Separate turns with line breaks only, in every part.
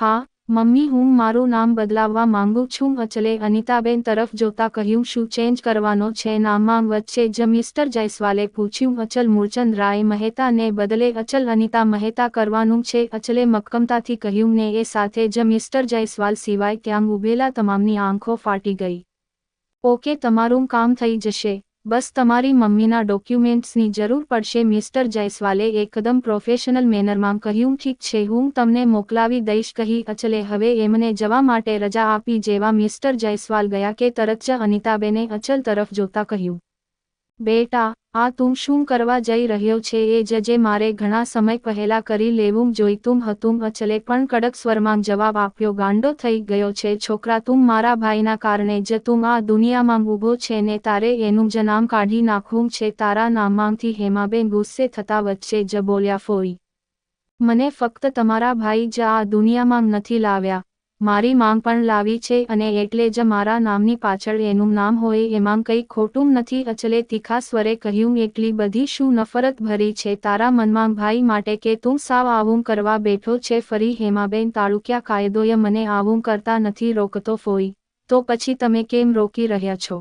હા, મમ્મી, હું મારું નામ બદલાવવા માંગુ છું. અચલે, અનિતાબેન તરફ જોતા કહ્યું, શું ચેન્જ કરવાનો છે? નામમાં વચ્ચે જ મિસ્ટર જયસ્વાલે પૂછ્યું, અચલ મૂળચંદ રાય મહેતાને બદલે અચલ અનિતા મહેતા કરવાનું છે? અચલે મક્કમતાથી કહ્યું, ને એ સાથે જ મિસ્ટર જયસ્વાલ સિવાય ત્યાં ઉભેલા તમામની આંખો ફાટી ગઈ. ઓકે, તમારું કામ થઈ જશે. બસ તમારી મમ્મીના ડોક્યુમેન્ટ્સની જરૂર પડશે. મિસ્ટર જયસ્વાલે એકદમ પ્રોફેશનલ મેનરમાં કહ્યું, ઠીક છે, હું તમને મોકલાવી દઈશ, કહી અચલે. હવે એમને જવા માટે રજા આપી જેવા મિસ્ટર જયસ્વાલ ગયા કે તરત જ અનિતાબેને અચલ તરફ જોતા કહ્યું. બેટા આ તું શું કરવા જઈ રહ્યો છે? એ જ જે મારે ઘણા સમય પહેલા કરી લેવું જોઈતું હતું અચલે પણ કડક સ્વરમાં જવાબ આપ્યો, ગાંડો થઈ ગયો છે છોકરા તું મારા ભાઈના કારણે જ તું આ દુનિયામાં ઊભો છે ને તારે એનું જ નામ કાઢી નાખવું છે, તારા નામમાંથી હેમાબેન ગુસ્સે થતા વચ્ચે જ બોલ્યા, ફોઈ, મને ફક્ત તમારા ભાઈ જ આ દુનિયામાં નથી લાવ્યા. મારી માંગ પણ લાવી છે અને એટલે જ મારા નામની પાછળ એનું નામ હોય એમાં કંઈ ખોટું નથી અચલે તીખા સ્વરે કહ્યું એટલી બધી શું નફરત ભરી છે તારા મનમાં ભાઈ માટે કે તું સાવ આવું કરવા બેઠો છે ફરી હેમાબેન તાળુક્યા કાયદોએ મને આવું કરતા નથી રોકતો ફોઈ. તો પછી તમે કેમ રોકી રહ્યા છો?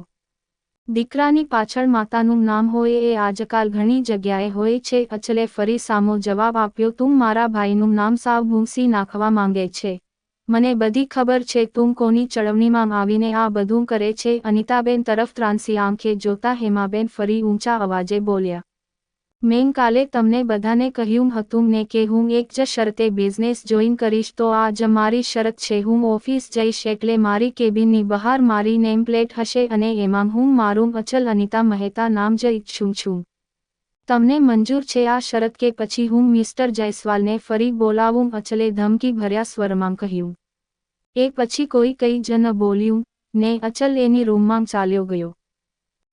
દીકરાની પાછળ માતાનું નામ હોય એ આજકાલ ઘણી જગ્યાએ હોય છે અચલે ફરી સામો જવાબ આપ્યો તું મારા ભાઈનું નામ સાવ ભૂંસી નાખવા માંગે છે. મને બધી ખબર છે તું કોની ચળવણીમાં આવીને આ બધું કરે છે? અનિતાબેન તરફ ત્રાંસી આંખે જોતા હેમાબેન ફરી ઊંચા અવાજે બોલ્યા. મેં કાલે તમને બધાને કહ્યું હતું ને કે હું એક જ શરતે બિઝનેસ જોઈન કરીશ, તો આ જ મારી શરત છે. હું ઓફિસ જઈશ એટલે મારી કેબિનની બહાર મારી નેમ પ્લેટ હશે અને એમાં હું મારું અચલ અનિતા મહેતા નામ જ ઈચ્છું છું. તમને મંજૂર છે આ શરત કે પછી હું મિસ્ટર જયસ્વાલને ફરી બોલાવું અચલે ધમકી ભર્યા સ્વરમાં કહ્યું. એ પછી કોઈ કંઈ જ ન બોલ્યું, ને અચલ એની રૂમમાં ચાલ્યો ગયો.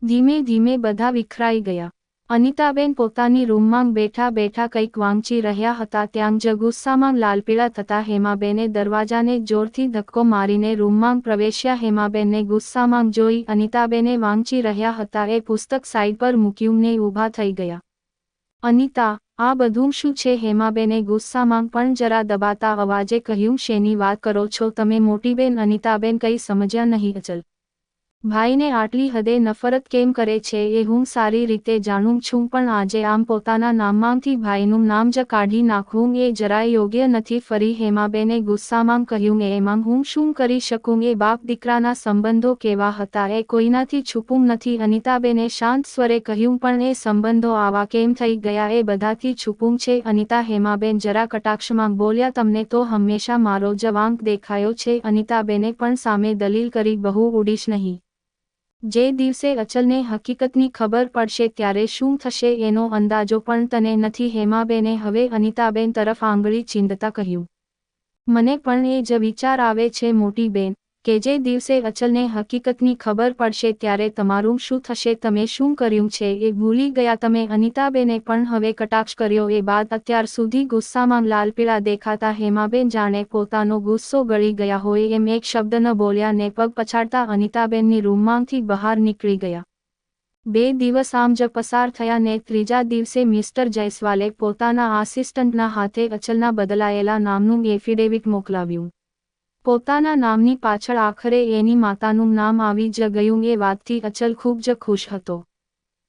ધીમે ધીમે બધા વિખરાઈ ગયા. અનિતાબેન પોતાની રૂમમાં બેઠા બેઠા કંઈક વાંચી રહ્યા હતા ત્યાં જ ગુસ્સામાં લાલપીળા થતા હેમાબેને દરવાજાને જોરથી ધક્કો મારીને રૂમમાં પ્રવેશ્યા હેમાબેનને ગુસ્સામાં જોઈ અનિતાબેને વાંચી રહ્યા હતા એ પુસ્તક સાઈડ પર મૂક્યું ને ઊભા થઈ ગયા. અનિતા, આ બધું શું છે? હેમાબેને ગુસ્સામાં પણ જરા દબાતા અવાજે કહ્યું, શેની વાત કરો છો? તમે મોટીબેન અનિતાબેન કંઈ સમજ્યા નહીં અચલ. ભાઈને આટલી હદે નફરત કેમ કરે છે એ હું સારી રીતે જાણું છું, પણ આજે આમ પોતાના નામમાંથી ભાઈનું નામ જ કાઢી નાખવું એ જરાય યોગ્ય નથી. ફરી હેમાબેને ગુસ્સામાં કહ્યું એમાં હું શું કરી શકું? એ બાપ દીકરાના સંબંધો કેવા હતા? એ કોઈનાથી છુપું નથી. અનિતાબેને શાંત સ્વરે કહ્યું, પણ એ સંબંધો આવા કેમ થઈ ગયા? એ બધાથી છુપું છે. અનિતા હેમાબેન જરા કટાક્ષમાં બોલ્યા, તમને તો હંમેશા મારો જવાંક દેખાયો છે. અનિતાબેને પણ સામે દલીલ કરી બહુ ઉડીશ નહીં. જે દિવસે અચલને હકીકતની ખબર પડશે ત્યારે શું થશે એનો અંદાજો પણ તને નથી હેમાબેને હવે અનિતાબેન તરફ આંગળી ચીંધતા કહ્યું. મને પણ એ જ વિચાર આવે છે મોટી બેન. કે જે દિવસે અચલને હકીકતની ખબર પડશે ત્યારે તમારું શું થશે, તમે શું કર્યું છે, એ ભૂલી ગયા તમે. અનિતાબેને પણ હવે કટાક્ષ કર્યો. એ બાદ અત્યાર સુધી ગુસ્સામાં લાલપીળા દેખાતા હેમાબેન જાણે પોતાનો ગુસ્સો ગળી ગયા હોય એમ એક શબ્દ ન બોલ્યા ને પગ પછાડતા અનિતાબેનની રૂમમાંથી બહાર નીકળી ગયા. બે દિવસ આમ જ પસાર થયા ને ત્રીજા દિવસે મિસ્ટર જયસ્વાલે પોતાના આસિસ્ટન્ટના હાથે અચલના બદલાયેલા નામનું એફિડેવિટ મોકલાવ્યું. પોતાના નામની પાછળ આખરે એની માતાનું નામ આવી જ ગયું. એ વાતથી અચલ ખૂબ જ ખુશ હતો.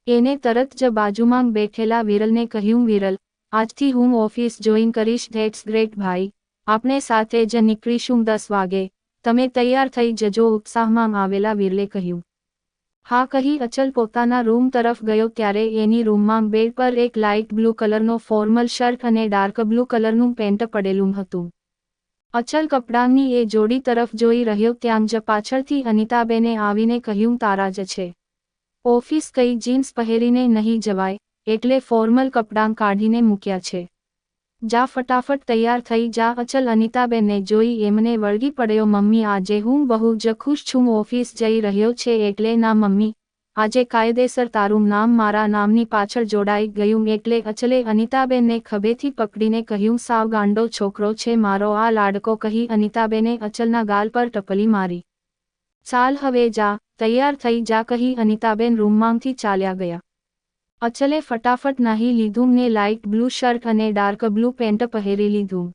એને તરત જ બાજુમાં બેઠેલા વિરલને કહ્યું, વિરલ, આજથી હું ઓફિસ જોઈન કરીશ. ધેટ્સ ગ્રેટ ભાઈ. આપણે સાથે જ નીકળીશું દસ વાગે. તમે તૈયાર થઈ જજો, ઉત્સાહમાં આવેલા વિરલે કહ્યું. હા કહી અચલ પોતાના રૂમ તરફ ગયો. ત્યારે એની રૂમમાં બેડ પર એક લાઇટ બ્લુ કલરનો ફોર્મલ શર્ટ અને ડાર્ક બ્લુ કલરનું પેન્ટ પડેલું હતું. અચલ કપડાંની એ જોડી તરફ જોઈ રહ્યો ત્યાં જ પાછળથી અનિતાબેને આવીને કહ્યું, તારા જ છે. ઓફિસ કઈ જીન્સ પહેરીને નહીં જવાય, એટલે ફોર્મલ કપડાં કાઢીને મૂક્યા છે. જા ફટાફટ તૈયાર થઈ જા. અચલ અનિતાબેનને જોઈ એમને વળગી પડ્યો, મમ્મી, આજે હું બહુ જ ખુશ છું. ઓફિસ જઈ રહ્યો છે એટલે ના, મમ્મી આજે કાયદેસર તારું નામ મારા નામની પાછળ જોડાઈ ગયું એટલે અચલે અનિતાબેનને ખભેથી પકડીને કહ્યું, સાવ ગાંડો છોકરો છે, મારો આ લાડકો, કહી અનિતાબેને અચલના ગાલ પર ટપલી મારી. ચાલ હવે જા, તૈયાર થઈ જા, કહી અનિતાબેન રૂમમાંથી ચાલ્યા ગયા. અચલે ફટાફટ નાહી લીધું ને લાઇટ બ્લુ શર્ટ અને ડાર્ક બ્લુ પેન્ટ પહેરી લીધું.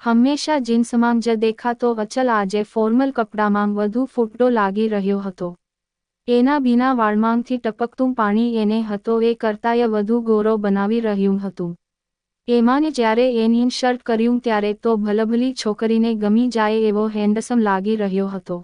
હંમેશા જીન્સમાં જ દેખાતો અચલ આજે ફોર્મલ કપડામાં વધુ ફૂટડો લાગી રહ્યો હતો. એના ભીના વાળમાંગથી ટપકતું પાણી એને હતો એ કરતાંય વધુ ગોરો બનાવી રહ્યું હતું. એમાંને જ્યારે એની શર્ટ કર્યું ત્યારે તો ભલભલી છોકરીને ગમી જાય એવો હેન્ડસમ લાગી રહ્યો હતો.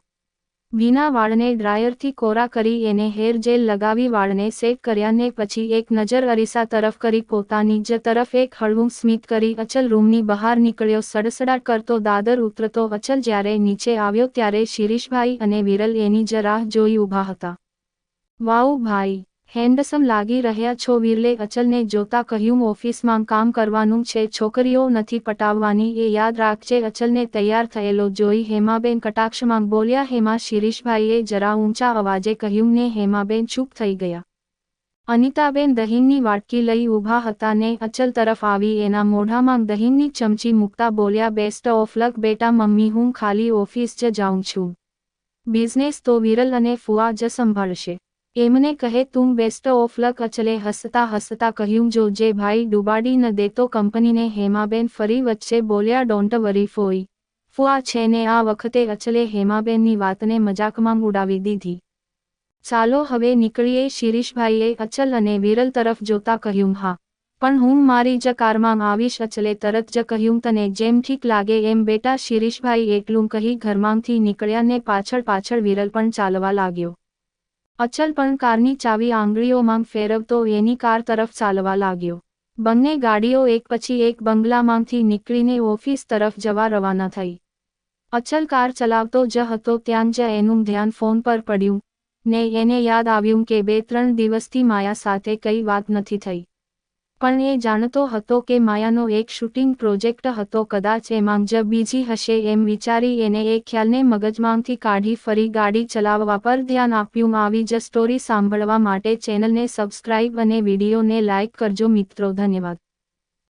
ભીના વાળને ડ્રાયરથી કોરા કરી એને હેર જેલ લગાવી વાળને સેક કર્યાને પછી એક નજર અરીસા તરફ કરી પોતાની જ તરફ એક હળવું સ્મિત કરી અચલ રૂમની બહાર નીકળ્યો સડસડાટ કરતો દાદર ઉતરતો અચલ જ્યારે નીચે આવ્યો ત્યારે શિરીષભાઈ અને વિરલ એની જ રાહ જોઈ ઊભા હતા. વાવ ભાઈ હેન્ડસમ લાગી રહ્યા છો વિરલે અચલને જોતા કહ્યું, ઓફિસમાં કામ કરવાનું છે, છોકરીઓ નથી પટાવવાની, એ યાદ રાખજે, અચલને તૈયાર થયેલો જોઈ હેમાબેન કટાક્ષમાં બોલ્યા, હેમા, શિરીષભાઈએ જરા ઊંચા અવાજે કહ્યું, ને હેમાબેન ચૂપ થઈ ગયા. અનિતાબેન દહીંની વાટકી લઈ ઊભા હતા ને અચલ તરફ આવી, એના મોઢામાં દહીંની ચમચી મૂકતા બોલ્યા, બેસ્ટ ઓફ લક બેટા, મમ્મી, હું ખાલી ઓફિસ જ જાઉં છું. બિઝનેસ તો વિરલ અને ફુઆ જ સંભાળશે. એમને કહે તું બેસ્ટ ઓફ લક અચલે હસતા હસતા કહ્યું, જો જે ભાઈ ડુબાડી ન દેતો કંપનીને હેમાબેન ફરી વચ્ચે બોલ્યા ડોન્ટ વરી ફોઈ. ફુઆ છે ને આ વખતે અચલે હેમાબેનની વાતને મજાકમાં ઉડાવી દીધી. ચાલો હવે નીકળીએ, શિરીષભાઈએ અચલ અને વિરલ તરફ જોતા કહ્યું, હા. પણ હું મારી જ કારમાં આવીશ, અચલે તરત જ કહ્યું, તને જેમ ઠીક લાગે એમ બેટા. શિરીષભાઈ એકલું કહી ઘરમાંથી નીકળ્યા ને પાછળ પાછળ વિરલ પણ ચાલવા લાગ્યો. અચલ પણ કારની ચાવી આંગળીઓમાં ફેરવતો એની કાર તરફ ચાલવા લાગ્યો. બંને ગાડીઓ એક પછી એક બંગલામાંથી નીકળીને ઓફિસ તરફ જવા રવાના થઈ. અચલ કાર ચલાવતો જ હતો ત્યાં જ એનું ધ્યાન ફોન પર પડ્યું. ને એને યાદ આવ્યું કે બે ત્રણ દિવસથી માયા સાથે કઈ વાત નથી થઈ. પણ એ જાણતો હતો કે માયાનો એક શૂટિંગ પ્રોજેક્ટ હતો કદાચ એમાં જ બીજી હશે એમ વિચારી એને એ ખ્યાલને મગજમાંથી કાઢી ફરી ગાડી ચલાવવા પર ધ્યાન આપ્યું. આવી જ સ્ટોરી સાંભળવા માટે ચેનલને સબસ્ક્રાઇબ અને વિડીયોને લાઇક કરજો મિત્રો. ધન્યવાદ.